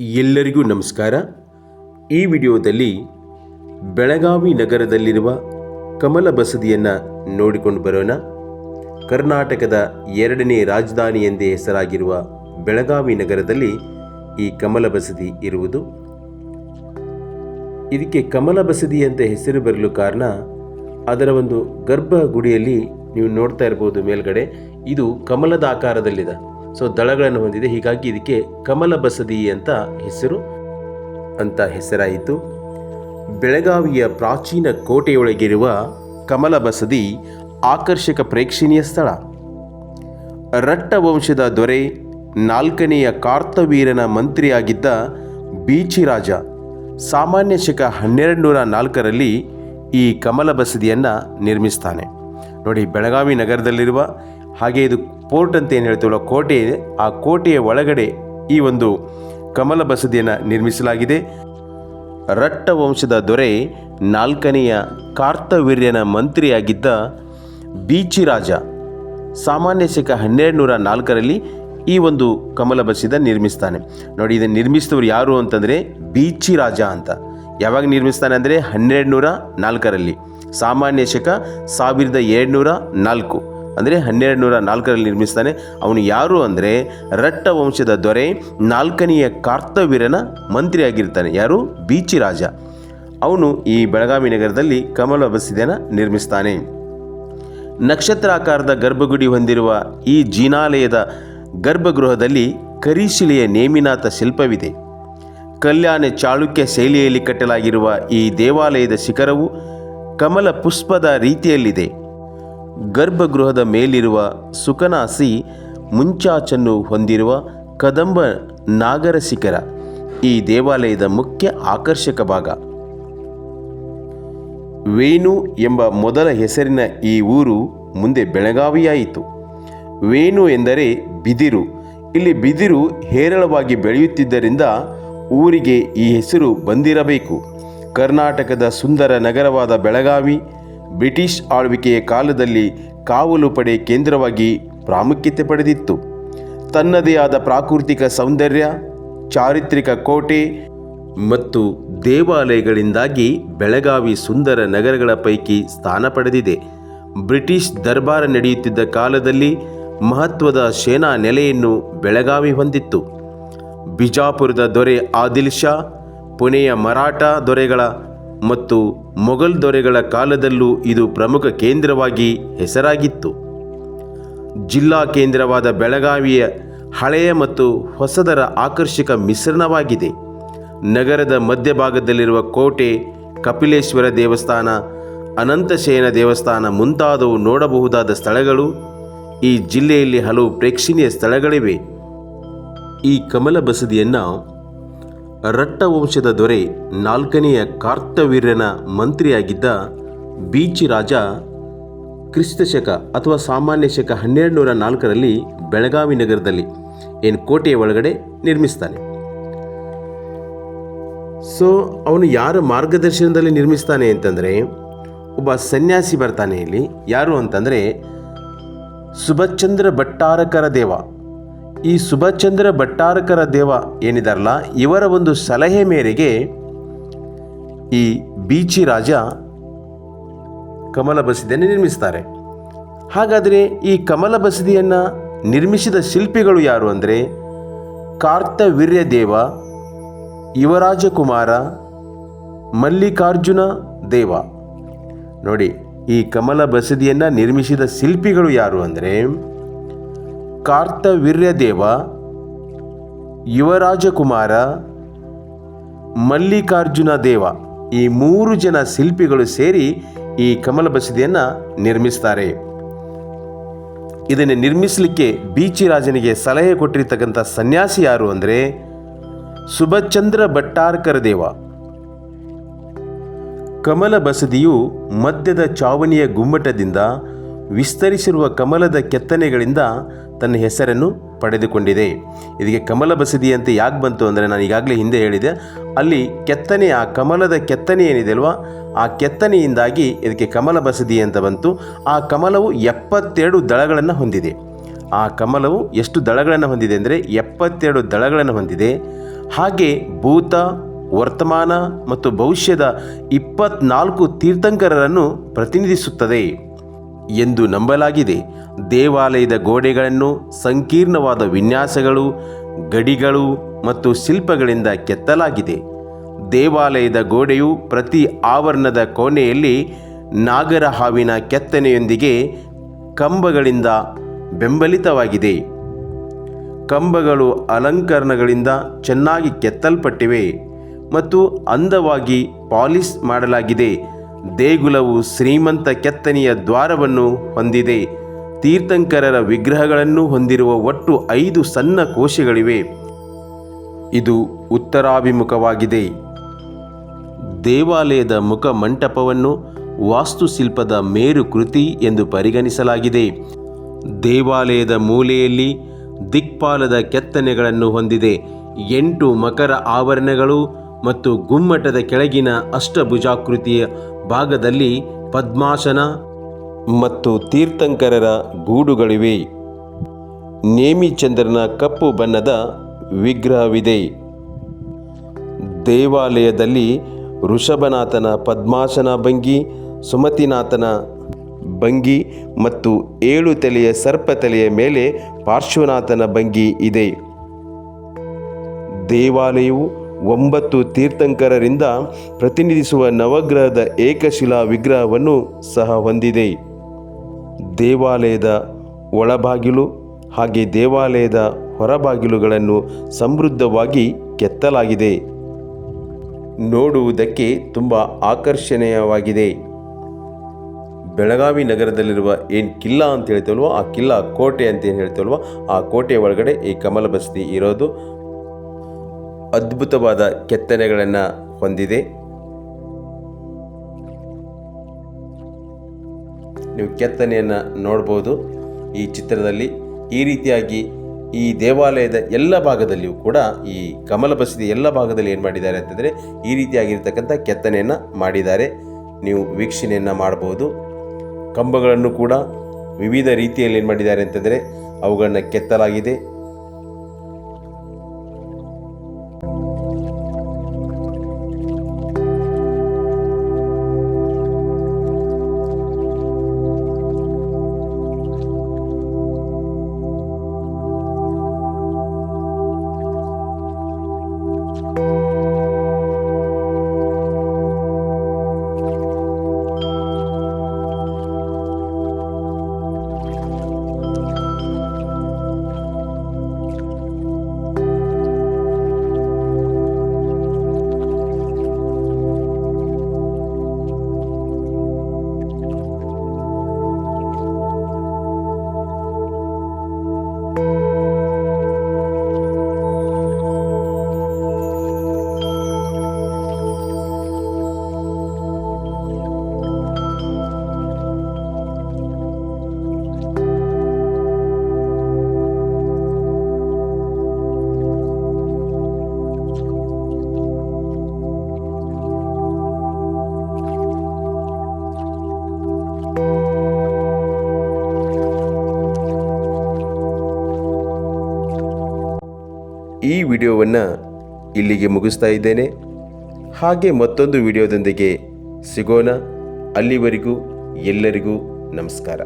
ಎಲ್ಲರಿಗೂ ನಮಸ್ಕಾರ. ಈ ವಿಡಿಯೋದಲ್ಲಿ ಬೆಳಗಾವಿ ನಗರದಲ್ಲಿರುವ ಕಮಲ ಬಸದಿಯನ್ನು ನೋಡಿಕೊಂಡು ಬರೋಣ. ಕರ್ನಾಟಕದ ಎರಡನೇ ರಾಜಧಾನಿ ಎಂದೇ ಹೆಸರಾಗಿರುವ ಬೆಳಗಾವಿ ನಗರದಲ್ಲಿ ಈ ಕಮಲ ಬಸದಿ ಇರುವುದು. ಇದಕ್ಕೆ ಕಮಲ ಬಸದಿ ಅಂತ ಹೆಸರು ಬರಲು ಕಾರಣ ಅದರ ಒಂದು ಗರ್ಭಗುಡಿಯಲ್ಲಿ ನೀವು ನೋಡ್ತಾ ಇರ್ಬೋದು ಮೇಲ್ಗಡೆ. ಇದು ಕಮಲದ ಆಕಾರದಲ್ಲಿದೆ. ಸೊ ದಳಗಳನ್ನು ಹೊಂದಿದೆ. ಹೀಗಾಗಿ ಇದಕ್ಕೆ ಕಮಲ ಬಸದಿ ಅಂತ ಹೆಸರು, ಅಂತ ಹೆಸರಾಯಿತು. ಬೆಳಗಾವಿಯ ಪ್ರಾಚೀನ ಕೋಟೆಯೊಳಗಿರುವ ಕಮಲ ಬಸದಿ ಆಕರ್ಷಕ ಪ್ರೇಕ್ಷಣೀಯ ಸ್ಥಳ. ರಟ್ಟ ವಂಶದ ದೊರೆ, ನಾಲ್ಕನೆಯ ಕಾರ್ತವೀರನ ಮಂತ್ರಿಯಾಗಿದ್ದ ಬೀಚಿರಾಜ ಸಾಮಾನ್ಯ ಶಕ ಹನ್ನೆರಡು ನೂರ ನಾಲ್ಕರಲ್ಲಿ ಈ ಕಮಲ ಬಸದಿಯನ್ನು ನಿರ್ಮಿಸ್ತಾನೆ. ನೋಡಿ, ಬೆಳಗಾವಿ ನಗರದಲ್ಲಿರುವ ಹಾಗೆ ಇದು ಪೋರ್ಟ್ ಅಂತ ಏನು ಹೇಳ್ತೀವಲ್ಲ, ಕೋಟೆ ಇದೆ. ಆ ಕೋಟೆಯ ಒಳಗಡೆ ಈ ಒಂದು ಕಮಲ ಬಸದಿಯನ್ನು ನಿರ್ಮಿಸಲಾಗಿದೆ. ರಟ್ಟ ವಂಶದ ದೊರೆ ನಾಲ್ಕನೆಯ ಕಾರ್ತವೀರ್ಯನ ಮಂತ್ರಿಯಾಗಿದ್ದ ಬೀಚಿರಾಜ ಸಾಮಾನ್ಯ ಶಕ ಹನ್ನೆರಡು ನೂರ ನಾಲ್ಕರಲ್ಲಿ ಈ ಒಂದು ಕಮಲ ಬಸದ ನಿರ್ಮಿಸ್ತಾನೆ. ನೋಡಿ, ಇದನ್ನು ನಿರ್ಮಿಸಿದವರು ಯಾರು ಅಂತಂದರೆ ಬೀಚಿ ರಾಜ ಅಂತ. ಯಾವಾಗ ನಿರ್ಮಿಸ್ತಾನೆ ಅಂದರೆ ಹನ್ನೆರಡು ನೂರ ನಾಲ್ಕರಲ್ಲಿ. ಸಾಮಾನ್ಯ ಶಕ ಸಾವಿರದ ಏಳ್ನೂರ ನಾಲ್ಕು. ಅಂದರೆ ಹನ್ನೆರಡು ನೂರ ನಾಲ್ಕರಲ್ಲಿ ನಿರ್ಮಿಸ್ತಾನೆ. ಅವನು ಯಾರು ಅಂದರೆ ರಟ್ಟ ವಂಶದ ದೊರೆ, ನಾಲ್ಕನೆಯ ಕಾರ್ತವೀರನ ಮಂತ್ರಿಯಾಗಿರ್ತಾನೆ. ಯಾರು? ಬೀಚಿ ರಾಜ. ಅವನು ಈ ಬೆಳಗಾವಿ ನಗರದಲ್ಲಿ ಕಮಲ ಬಸಿದನ ನಿರ್ಮಿಸ್ತಾನೆ. ನಕ್ಷತ್ರಾಕಾರದ ಗರ್ಭಗುಡಿ ಹೊಂದಿರುವ ಈ ಜೀನಾಲಯದ ಗರ್ಭಗೃಹದಲ್ಲಿ ಕರಿಶಿಲೆಯ ನೇಮಿನಾಥ ಶಿಲ್ಪವಿದೆ. ಕಲ್ಯಾಣ ಚಾಳುಕ್ಯ ಶೈಲಿಯಲ್ಲಿ ಕಟ್ಟಲಾಗಿರುವ ಈ ದೇವಾಲಯದ ಶಿಖರವು ಕಮಲ ಪುಷ್ಪದ ರೀತಿಯಲ್ಲಿದೆ. ಗರ್ಭಗೃಹದ ಮೇಲಿರುವ ಸುಕನಾಸಿ ಮುಂಚಾಚನ್ನು ಹೊಂದಿರುವ ಕದಂಬ ನಾಗರ ಶಿಖರ ಈ ದೇವಾಲಯದ ಮುಖ್ಯ ಆಕರ್ಷಕ ಭಾಗ. ವೇಣು ಎಂಬ ಮೊದಲ ಹೆಸರಿನ ಈ ಊರು ಮುಂದೆ ಬೆಳಗಾವಿಯಾಯಿತು. ವೇಣು ಎಂದರೆ ಬಿದಿರು. ಇಲ್ಲಿ ಬಿದಿರು ಹೇರಳವಾಗಿ ಬೆಳೆಯುತ್ತಿದ್ದರಿಂದ ಊರಿಗೆ ಈ ಹೆಸರು ಬಂದಿರಬೇಕು. ಕರ್ನಾಟಕದ ಸುಂದರ ನಗರವಾದ ಬೆಳಗಾವಿ ಬ್ರಿಟಿಷ್ ಆಳ್ವಿಕೆಯ ಕಾಲದಲ್ಲಿ ಕಾವಲು ಪಡೆ ಕೇಂದ್ರವಾಗಿ ಪ್ರಾಮುಖ್ಯತೆ ಪಡೆದಿತ್ತು. ತನ್ನದೇ ಆದ ಪ್ರಾಕೃತಿಕ ಸೌಂದರ್ಯ, ಚಾರಿತ್ರಿಕ ಕೋಟೆ ಮತ್ತು ದೇವಾಲಯಗಳಿಂದಾಗಿ ಬೆಳಗಾವಿ ಸುಂದರ ನಗರಗಳ ಪೈಕಿ ಸ್ಥಾನ ಪಡೆದಿದೆ. ಬ್ರಿಟಿಷ್ ದರ್ಬಾರ ನಡೆಯುತ್ತಿದ್ದ ಕಾಲದಲ್ಲಿ ಮಹತ್ವದ ಸೇನಾ ನೆಲೆಯನ್ನು ಬೆಳಗಾವಿ ಹೊಂದಿತ್ತು. ಬಿಜಾಪುರದ ದೊರೆ ಆದಿಲ್ ಶಾ, ಪುಣೆಯ ಮರಾಠ ದೊರೆಗಳ ಮತ್ತು ಮೊಘಲ್ ದೊರೆಗಳ ಕಾಲದಲ್ಲೂ ಇದು ಪ್ರಮುಖ ಕೇಂದ್ರವಾಗಿ ಹೆಸರಾಗಿತ್ತು. ಜಿಲ್ಲಾ ಕೇಂದ್ರವಾದ ಬೆಳಗಾವಿಯ ಹಳೆಯ ಮತ್ತು ಹೊಸದರ ಆಕರ್ಷಕ ಮಿಶ್ರಣವಾಗಿದೆ. ನಗರದ ಮಧ್ಯಭಾಗದಲ್ಲಿರುವ ಕೋಟೆ, ಕಪಿಲೇಶ್ವರ ದೇವಸ್ಥಾನ ಅನಂತಶಯನ ದೇವಸ್ಥಾನ ಮುಂತಾದವು ನೋಡಬಹುದಾದ ಸ್ಥಳಗಳು ಈ ಜಿಲ್ಲೆಯಲ್ಲಿ ಹಲವು ಪ್ರೇಕ್ಷಣೀಯ ಸ್ಥಳಗಳಿವೆ. ಈ ಕಮಲ ಬಸದಿಯನ್ನು ರಟ್ಟ ವಂಶದ ದೊರೆ ನಾಲ್ಕನೆಯ ಕಾರ್ತವೀರ್ಯನ ಮಂತ್ರಿಯಾಗಿದ್ದ ಬೀಚಿ ರಾಜ ಕ್ರಿಸ್ತಶಕ ಅಥವಾ ಸಾಮಾನ್ಯ ಶಕ ಹನ್ನೆರಡು ನೂರ ನಾಲ್ಕರಲ್ಲಿ ಬೆಳಗಾವಿ ನಗರದಲ್ಲಿ, ಏನು ಕೋಟೆಯ ಒಳಗಡೆ ನಿರ್ಮಿಸ್ತಾನೆ. ಸೊ, ಅವನು ಯಾರ ಮಾರ್ಗದರ್ಶನದಲ್ಲಿ ನಿರ್ಮಿಸ್ತಾನೆ ಅಂತಂದರೆ, ಒಬ್ಬ ಸನ್ಯಾಸಿ ಬರ್ತಾನೆ ಇಲ್ಲಿ. ಯಾರು ಅಂತಂದರೆ ಸುಭಚಂದ್ರ ಭಟ್ಟಾರಕರ ದೇವ. ಈ ಸುಭಚಂದ್ರ ಭಟ್ಟಾರಕರ ದೇವ ಏನಿದಾರಲ್ಲ ಇವರ ಒಂದು ಸಲಹೆ ಮೇರೆಗೆ ಈ ಬೀಚಿ ರಾಜ ಕಮಲ ಬಸದಿಯನ್ನು ನಿರ್ಮಿಸ್ತಾರೆ. ಹಾಗಾದರೆ ಈ ಕಮಲ ಬಸದಿಯನ್ನು ನಿರ್ಮಿಸಿದ ಶಿಲ್ಪಿಗಳು ಯಾರು ಅಂದರೆ? ಕಾರ್ತವೀರ್ಯ ದೇವ, ಯುವರಾಜಕುಮಾರ, ಮಲ್ಲಿಕಾರ್ಜುನ ದೇವ. ನೋಡಿ, ಈ ಕಮಲ ಬಸದಿಯನ್ನು ನಿರ್ಮಿಸಿದ ಶಿಲ್ಪಿಗಳು ಯಾರು ಅಂದರೆ? ಕಾರ್ತವೀರ್ಯ ದೇವ ಯುವರಾಜಕುಮಾರ, ಮಲ್ಲಿಕಾರ್ಜುನ ದೇವ ಈ ಮೂರು ಜನ ಶಿಲ್ಪಿಗಳು ಸೇರಿ ಈ ಕಮಲ ಬಸದಿಯನ್ನು ನಿರ್ಮಿಸ್ತಾರೆ. ಇದನ್ನು ನಿರ್ಮಿಸಲಿಕ್ಕೆ ಬೀಚಿ ರಾಜನಿಗೆ ಸಲಹೆ ಕೊಟ್ಟಿರ್ತಕ್ಕಂಥ ಸನ್ಯಾಸಿ ಯಾರು ಅಂದರೆ ಸುಭಚಂದ್ರ ಭಟ್ಟಾರ್ಕರ ದೇವ. ಕಮಲ ಬಸದಿಯು ಮಧ್ಯದ ಚಾವಣಿಯ ಗುಮ್ಮಟದಿಂದ ವಿಸ್ತರಿಸಿರುವ ಕಮಲದ ಕೆತ್ತನೆಗಳಿಂದ ತನ್ನ ಹೆಸರನ್ನು ಪಡೆದುಕೊಂಡಿದೆ. ಇದಕ್ಕೆ ಕಮಲ ಬಸದಿ ಅಂತ ಯಾಕೆ ಬಂತು ಅಂದರೆ ನಾನು ಈಗಾಗಲೇ ಹಿಂದೆ ಹೇಳಿದೆ, ಅಲ್ಲಿ ಕೆತ್ತನೆ, ಆ ಕಮಲದ ಕೆತ್ತನೆ ಏನಿದೆ ಅಲ್ವಾ? ಆ ಕೆತ್ತನೆಯಿಂದಾಗಿ ಇದಕ್ಕೆ ಕಮಲ ಬಸದಿ ಅಂತ ಬಂತು. ಆ ಕಮಲವು ಎಪ್ಪತ್ತೆರಡು ದಳಗಳನ್ನು ಹೊಂದಿದೆ. ಆ ಕಮಲವು ಎಷ್ಟು ದಳಗಳನ್ನು ಹೊಂದಿದೆ ಅಂದರೆ ಎಪ್ಪತ್ತೆರಡು ದಳಗಳನ್ನು ಹೊಂದಿದೆ. ಹಾಗೆ ಭೂತ, ವರ್ತಮಾನ ಮತ್ತು ಭವಿಷ್ಯದ ಇಪ್ಪತ್ನಾಲ್ಕು ತೀರ್ಥಂಕರರನ್ನು ಪ್ರತಿನಿಧಿಸುತ್ತದೆ. ಎಂದು ನಂಬಲಾಗಿದೆ. ದೇವಾಲಯದ ಗೋಡೆಗಳನ್ನು, ಸಂಕೀರ್ಣವಾದ ವಿನ್ಯಾಸಗಳು, ಗಡಿಗಳು ಮತ್ತು ಶಿಲ್ಪಗಳಿಂದ ಕೆತ್ತಲಾಗಿದೆ. ದೇವಾಲಯದ ಗೋಡೆಯು ಪ್ರತಿ ಆವರಣದ ಕೋಣೆಯಲ್ಲಿ ನಾಗರ ಹಾವಿನ ಕೆತ್ತನೆಯೊಂದಿಗೆ ಕಂಬಗಳಿಂದ ಬೆಂಬಲಿತವಾಗಿದೆ. ಕಂಬಗಳು ಅಲಂಕರಣಗಳಿಂದ ಚೆನ್ನಾಗಿ ಕೆತ್ತಲ್ಪಟ್ಟಿವೆ ಮತ್ತು ಅಂದವಾಗಿ ಪಾಲಿಶ್ ಮಾಡಲಾಗಿದೆ. ದೇಗುಲವು ಶ್ರೀಮಂತ ಕೆತ್ತನೆಯ ದ್ವಾರವನ್ನು ಹೊಂದಿದೆ. ತೀರ್ಥಂಕರರ ವಿಗ್ರಹಗಳನ್ನು ಹೊಂದಿರುವ ಒಟ್ಟು ಐದು ಸಣ್ಣ ಕೋಶಗಳಿವೆ. ಇದು ಉತ್ತರಾಭಿಮುಖವಾಗಿದೆ. ದೇವಾಲಯದ ಮುಖ ಮಂಟಪವನ್ನು ವಾಸ್ತುಶಿಲ್ಪದ ಮೇರು ಕೃತಿ ಎಂದು ಪರಿಗಣಿಸಲಾಗಿದೆ. ದೇವಾಲಯದ ಮೂಲೆಯಲ್ಲಿ ದಿಕ್ಪಾಲದ ಕೆತ್ತನೆಗಳನ್ನು ಹೊಂದಿದೆ. ಎಂಟು ಮಕರ ಆವರಣಗಳು ಮತ್ತು ಗುಮ್ಮಟದ ಕೆಳಗಿನ ಅಷ್ಟಭುಜಾಕೃತಿಯ ಭಾಗದಲ್ಲಿ ಪದ್ಮಾಸನ ಮತ್ತು ತೀರ್ಥಂಕರರ ಗೂಡುಗಳಿವೆ. ನೇಮಿಚಂದ್ರನ ಕಪ್ಪು ಬಣ್ಣದ ವಿಗ್ರಹವಿದೆ. ದೇವಾಲಯದಲ್ಲಿ ಋಷಭನಾಥನ ಪದ್ಮಾಸನ ಭಂಗಿ, ಸುಮತಿನಾಥನ ಭಂಗಿ ಮತ್ತು ಏಳು ತಲೆಯ ಸರ್ಪ ತಲೆಯ ಮೇಲೆ ಪಾರ್ಶ್ವನಾಥನ ಭಂಗಿ ಇದೆ. ದೇವಾಲಯವು ಒಂಬತ್ತು ತೀರ್ಥಂಕರರಿಂದ ಪ್ರತಿನಿಧಿಸುವ ನವಗ್ರಹದ ಏಕಶಿಲಾ ವಿಗ್ರಹವನ್ನು ಸಹ ಹೊಂದಿದೆ. ದೇವಾಲಯದ ಒಳಬಾಗಿಲು ಹಾಗೆ ದೇವಾಲಯದ ಹೊರಬಾಗಿಲುಗಳನ್ನು ಸಮೃದ್ಧವಾಗಿ ಕೆತ್ತಲಾಗಿದೆ. ನೋಡುವುದಕ್ಕೆ ತುಂಬ ಆಕರ್ಷಣೀಯವಾಗಿದೆ. ಬೆಳಗಾವಿ ನಗರದಲ್ಲಿರುವ ಏನು ಕಿಲ್ಲ ಅಂತ ಹೇಳ್ತೇವಲ್ವ? ಆ ಕಿಲ್ಲ ಕೋಟೆ ಅಂತ ಏನು ಹೇಳ್ತೇವಲ್ವ? ಆ ಕೋಟೆಯ ಒಳಗಡೆ ಈ ಕಮಲ ಬಸದಿ ಇರೋದು. ಅದ್ಭುತವಾದ ಕೆತ್ತನೆಗಳನ್ನು ಹೊಂದಿದೆ. ನೀವು ಕೆತ್ತನೆಯನ್ನು ನೋಡ್ಬೋದು. ಈ ಚಿತ್ರದಲ್ಲಿ ಈ ರೀತಿಯಾಗಿ ಈ ದೇವಾಲಯದ ಎಲ್ಲ ಭಾಗದಲ್ಲಿಯೂ ಕೂಡ ಈ ಕಮಲ ಬಸದಿ ಎಲ್ಲ ಭಾಗದಲ್ಲಿ ಏನು ಮಾಡಿದ್ದಾರೆ ಅಂತಂದರೆ ಈ ರೀತಿಯಾಗಿರ್ತಕ್ಕಂಥ ಕೆತ್ತನೆಯನ್ನು ಮಾಡಿದ್ದಾರೆ. ನೀವು ವೀಕ್ಷಣೆಯನ್ನು ಮಾಡ್ಬೋದು. ಕಂಬಗಳನ್ನು ಕೂಡ ವಿವಿಧ ರೀತಿಯಲ್ಲಿ ಏನು ಮಾಡಿದ್ದಾರೆ ಅಂತಂದರೆ ಅವುಗಳನ್ನ ಕೆತ್ತಲಾಗಿದೆ. ಈ ವಿಡಿಯೋವನ್ನು ಇಲ್ಲಿಗೆ ಮುಗಿಸ್ತಾ ಇದ್ದೇನೆ. ಹಾಗೆ ಮತ್ತೊಂದು ವಿಡಿಯೋದೊಂದಿಗೆ ಸಿಗೋಣ. ಅಲ್ಲಿವರೆಗೂ ಎಲ್ಲರಿಗೂ ನಮಸ್ಕಾರ.